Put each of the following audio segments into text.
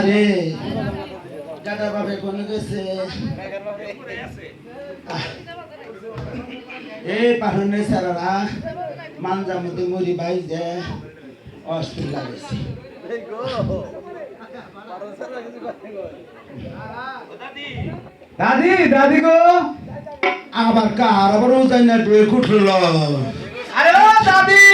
আরে দাদা বাবা কোন গেছে? এই পাহনে সারারা মানজা মধ্যে মরি বাই যে অস্থির লাগেছে। দাদি দাদি গো। আবার কার আবার ওজাই না ডুয়ে কুটল আরে দাদি!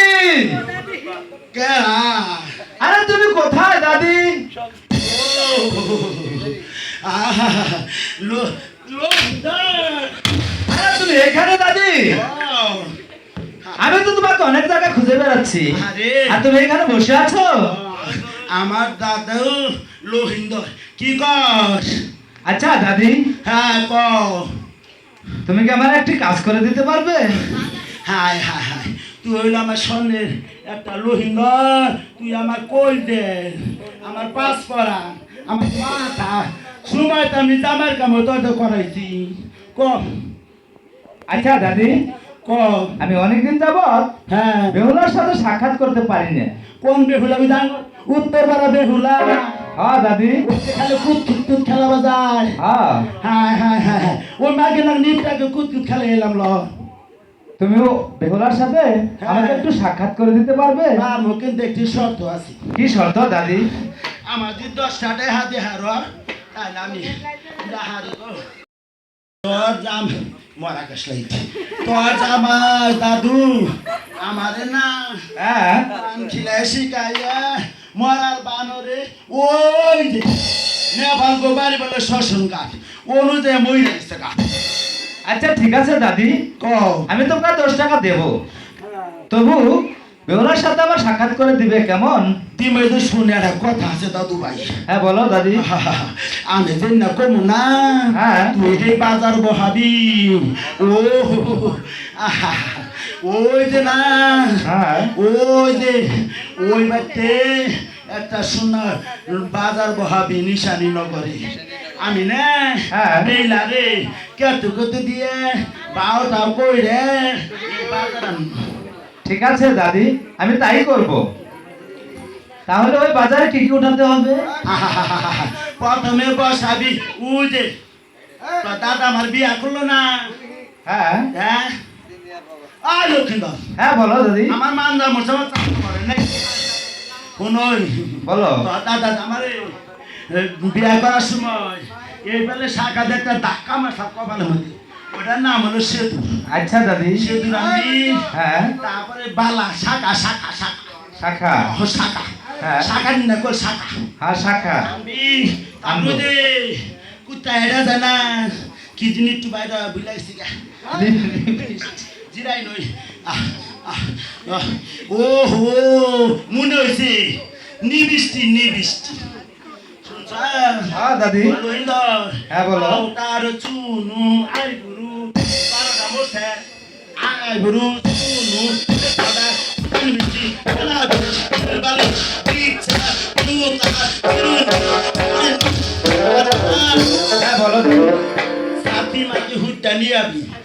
তুমি এখানে দাদি? আমি তো তোমাকে অনেক জায়গায় খুঁজে বেড়াচ্ছি। আরে। তুমি এখানে বসে আছো? আমার দাদু লোহিন্দ কি কর আচ্ছা দাদি। হ্যাঁ ক তুমি কি আমার একটি কাজ করে দিতে পারবে? হায় হায় হায়। তুই হইল আমার স্বর্ণের একটা লোহিঙ্গ তুই আমার কই দে? আমার পাস করা আমার মাথা সময় তো আমি জামার কাম তত করাইছি। ক? আচ্ছা দাদি। ক? আমি অনেকদিন যাবৎ হ্যাঁ। বেহুলার সাথে সাক্ষাৎ করতে পারি না। কোন বেহুলা বিধান উত্তর পাড়া বেহুলা। হ্যাঁ দাদি। খালি কুত কুত কুত খেলা বাজায় হ্যাঁ। হ্যাঁ হ্যাঁ হ্যাঁ ওই মাকে না নিপটাকে কুত কুত খেলে এলাম ল। তুমিও বেহুলার সাথে আমাকে একটু সাক্ষাৎ করে দিতে পারবে? আমার কিন্তু একটি শর্ত আছে। কি শর্ত দাদি? আমার যদি দশটাটাই হাতে হার আমি তোর জাম মরা কাশলাই। তোর জামাই দাদু। আমারে না। হ্যাঁ? পান খিলাই শিকাইয়া মরার বানরে ওই যে নেপাল গো বাড়ি বলে শ্মশান কাঠ। অনুদে মই রাখছে কাঠ। আচ্ছা ঠিক আছে দাদি। ক আমি তোমাকে দশ টাকা দেবো। তবু বেহুলার সাথে আবার সাক্ষাৎ করে দিবে কেমন তুমি তো শুনে একটা কথা আছে দাদু ভাই হ্যাঁ বলো দাদি আমি যে না কমু না। তুই যে বাজার বহাবি ও ওই যে না হ্যাঁ ওই যে ওই বাড়িতে একটা সোনার বাজার বহাবি নিশানি নগরে আমি না হ্যাঁ। বেলা রে কেটু কেটু দিয়ে বারোটা কই রে বাজার। ঠিক আছে দাদি আমি তাই করব। তাহলে ওই বাজারে কি কি উঠাতে হবে। প্রথমে বসাবি উ যে তোর দাদা আমার বিয়া করল না। হ্যাঁ? হ্যাঁ? আয় লক্ষ্মীন্দর হ্যাঁ বলো দাদি। আমার মান্দা মোটা চাকরি করে নাই। শুনই বলো। দাদা আমার বিয়া করার সময় এই বেলে শাখাতে একটা ধাক্কা মাথা কপালের মধ্যে। ওটার নাম হলো সেতু। আচ্ছা দাদি। সেতু হ্যাঁ। তারপরে বালা শাখা শাখা শাখা। শাখা। ও, শাখা। হ্যাঁ। শাখা না কল শাখা। হ্যাঁ শাখা। আমি তারপরে কুত্তা হেরা জানা কি জিনিস টু বাইরে বুলাইছি গা। জিরাই নই। ও হো মনে হয়েছে নিবৃষ্টি নিবৃষ্টি। হ্যাঁ দাদি। হ্যাঁ, বলো। তার চুনু আই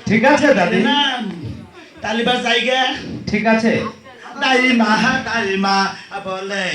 ঠিক আছে দাদি। না তালিবার জায়গা ঠিক আছে। দাইমা দাইমা বলে